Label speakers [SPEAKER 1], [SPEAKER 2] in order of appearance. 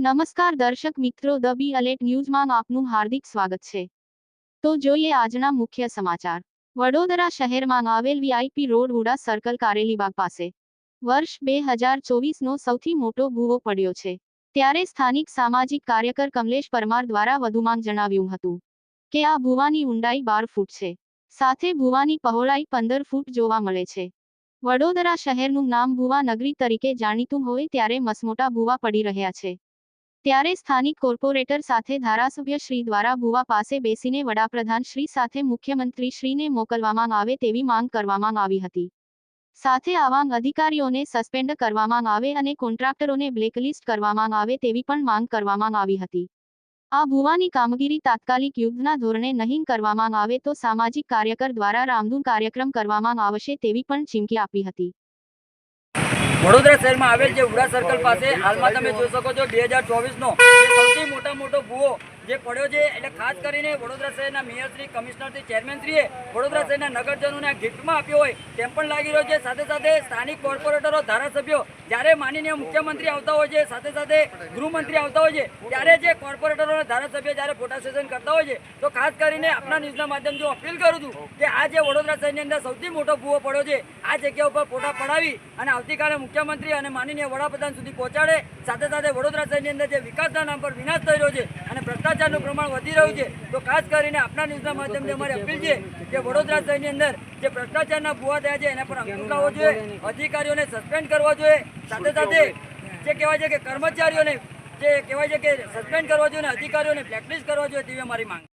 [SPEAKER 1] નમસ્કાર દર્શક મિત્રો, ધ બી અલેટ ન્યૂઝમાં આપનું હાર્દિક સ્વાગત છે. તો જોઈએ આજના મુખ્ય સમાચાર. વડોદરા શહેરમાં આવેલ VIP road Huda circle Karelibaug પાસે. વર્ષ બે હજાર ચોવીસનો સૌથી મોટો ભૂવો પડ્યો છે. ત્યારે સ્થાનિક સામાજિક કાર્યકર કમલેશ પરમાર દ્વારા વધુમાં જણાવ્યું હતું કે આ ભૂવાની ઊંડાઈ બાર ફૂટ છે. સાથે ભૂવાની પહોળાઈ પંદર ફૂટ જોવા મળે છે. વડોદરા શહેરનું નામ ભુવા નગરી તરીકે જાણીતું હોય ત્યારે મસમોટા ભુવા પડી રહ્યા છે. ત્યારે સ્થાનિક કોર્પોરેટર સાથે ધારાસભ્ય શ્રી દ્વારા ભુવા પાસે બેસીને વડાપ્રધાન શ્રી સાથે મુખ્યમંત્રી શ્રીને મોકલવામાં આવે તેવી માંગ કરવામાં આવી હતી. સાથે આવા અધિકારીઓને સસ્પેન્ડ કરવામાં આવે અને કોન્ટ્રાક્ટરોને બ્લેકલિસ્ટ કરવામાં આવે તેવી પણ માંગ કરવામાં આવી હતી. આ ભુવાની કામગીરી તાત્કાલિક યુદ્ધના ધોરણે નહીં કરવામાં આવે તો સામાજિક કાર્યકર દ્વારા રામધૂન કાર્યક્રમ કરવામાં આવશે તેવી પણ ચીમકી આપી હતી.
[SPEAKER 2] વડોદરા શહેરમાં આવેલ જે ઉડા સર્કલ પાસે હાલમાં તમે જોઈ શકો છો, બે હજાર ચોવીસનો સૌથી મોટા મોટો ભૂવો જે પડ્યો છે એટલે ખાસ કરીને વડોદરા શહેરના મેયરશ્રી, કમિશનરશ્રી, ચેરમેનશ્રીએ વડોદરા શહેરના નગરજનોને ગિફ્ટમાં આપ્યો હોય તેમ પણ લાગી રહ્યો છે. સાથે સાથે સ્થાનિક કોર્પોરેટરો, ધારાસભ્યો જ્યારે માનનીય મુખ્યમંત્રી આવતા હોય છે, સાથે સાથે ગૃહમંત્રી આવતા હોય છે, ત્યારે જે કોર્પોરેટરો અને ધારાસભ્ય જ્યારે ફોટા સેશન કરતા હોય છે, તો ખાસ કરીને આપણા ન્યૂઝના માધ્યમથી હું અપીલ કરું છું કે આ જે વડોદરા શહેરની અંદર સૌથી મોટો ભૂવો પડ્યો છે, આ જગ્યા ઉપર ફોટા પડાવી અને આવતીકાલે મુખ્યમંત્રી અને માનનીય વડાપ્રધાન સુધી પહોંચાડે. સાથે સાથે વડોદરા શહેરની અંદર જે વિકાસના નામ પર વિનાશ થઈ રહ્યો છે અને ભ્રષ્ટાચારનું પ્રમાણ વધી રહ્યું છે, તો ખાસ કરીને આપણા ન્યૂઝના માધ્યમથી અમારી અપીલ છે કે વડોદરા શહેરની અંદર જે ભ્રષ્ટાચારના ભૂવા થયા છે, એના પર અંકુશ લાવવો જોઈએ, અધિકારીઓને સસ્પેન્ડ કરવા જોઈએ. સાથે સાથે જે કહેવાય છે કે કર્મચારીઓને જે કહેવાય છે કે સસ્પેન્ડ કરવા જોઈએ અધિકારીઓને બ્લેકલિસ્ટ કરવા જોઈએ, તેવી અમારી માંગ